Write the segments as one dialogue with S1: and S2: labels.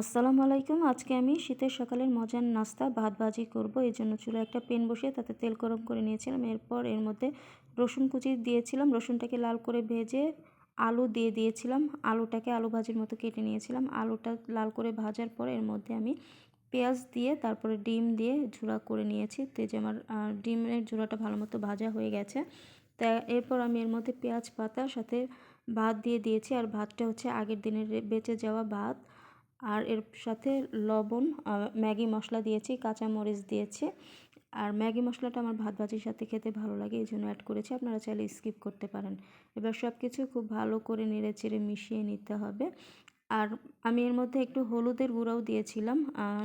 S1: আসসালামু আলাইকুম। আজকে আমি শীতের সকালের মজার নাস্তা, ভাত ভাজি করব। এই জন্য চুলো একটা পেন বসিয়ে তাতে তেল গরম করে নিয়েছিলাম। এরপর এর মধ্যে রসুন কুচি দিয়েছিলাম। রসুনটাকে লাল করে ভেজে আলু দিয়ে দিয়েছিলাম। আলুটাকে আলু ভাজির মতো কেটে নিয়েছিলাম। আলুটা লাল করে ভাজার পর এর মধ্যে আমি পেঁয়াজ দিয়ে, তারপরে ডিম দিয়ে ঝুড়া করে নিয়েছি। তো যে আমার ডিমের ঝুড়াটা ভালো মতো ভাজা হয়ে গেছে। তা এরপর আমি এর মধ্যে পেঁয়াজ পাতার সাথে ভাত দিয়ে দিয়েছি। আর ভাতটা হচ্ছে আগের দিনের বেঁচে যাওয়া ভাত। আর এর সাথে লবণ ম্যাগি মশলা দিয়েছি, কাঁচামরিচ দিয়েছি। আর ম্যাগি মশলাটা আমার ভাত ভাজির সাথে খেতে ভালো লাগে, এই জন্য অ্যাড করেছি। আপনারা চাইলে স্কিপ করতে পারেন। এবার সব কিছু খুব ভালো করে নেড়ে চেড়ে মিশিয়ে নিতে হবে। আর আমি এর মধ্যে একটু হলুদের গুঁড়াও দিয়েছিলাম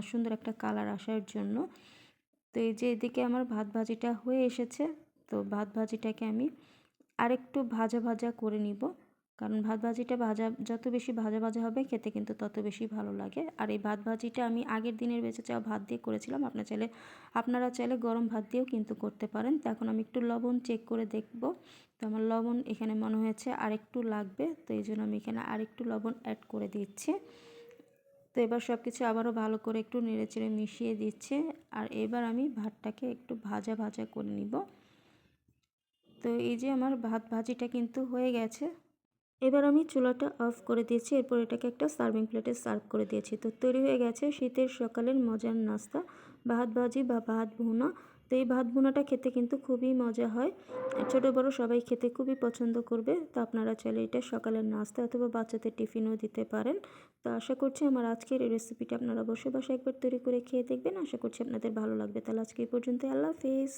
S1: সুন্দর একটা কালার আসার জন্য। তো এই যে এদিকে আমার ভাত ভাজিটা হয়ে এসেছে, তো ভাত ভাজিটাকে আমি আরেকটু ভাজা ভাজা করে নিব। কারণ ভাত ভাজিটা ভাজা, যত বেশি ভাজা ভাজা হবে খেতে কিন্তু তত বেশি ভালো লাগে। আর এই ভাত ভাজিটা আমি আগের দিনের বেঁচে চাওয়া ভাত দিয়ে করেছিলাম। আপনার চাইলে, আপনারা চাইলে গরম ভাত দিয়েও কিন্তু করতে পারেন। তো এখন আমি একটু লবণ চেক করে দেখব। তো আমার লবণ এখানে মনে হয়েছে আরেকটু লাগবে। তো এই জন্য আমি এখানে আরেকটু লবণ অ্যাড করে দিচ্ছি। তো এবার সব কিছু আবারও ভালো করে একটু নেড়ে চেড়ে মিশিয়ে দিচ্ছে। আর এবার আমি ভাতটাকে একটু ভাজা ভাজা করে নিব। তো এই যে আমার ভাত ভাজিটা কিন্তু হয়ে গেছে। এবার আমি চুলাটা অফ করে দিয়েছি, এরপর এটাকে একটা সার্ভিং প্লেটে সার্ভ করে দিয়েছি। তো তৈরি হয়ে গেছে শীতের সকালের মজার নাস্তা, ভাত ভাজি বা ভাত ভুনা। তো এই ভাত ভুনাটা খেতে কিন্তু খুবই মজা হয়। ছোটো বড় সবাই খেতে খুবই পছন্দ করবে। তো আপনারা চাইলে এটা সকালের নাস্তা অথবা বাচ্চাদের টিফিনও দিতে পারেন। তো আশা করছি আমার আজকের এই রেসিপিটা আপনারা বসে বসে একবার তৈরি করে খেয়ে দেখবেন। আশা করছি আপনাদের ভালো লাগবে। তাহলে আজকে এই পর্যন্ত আল্লাহ হাফিজ।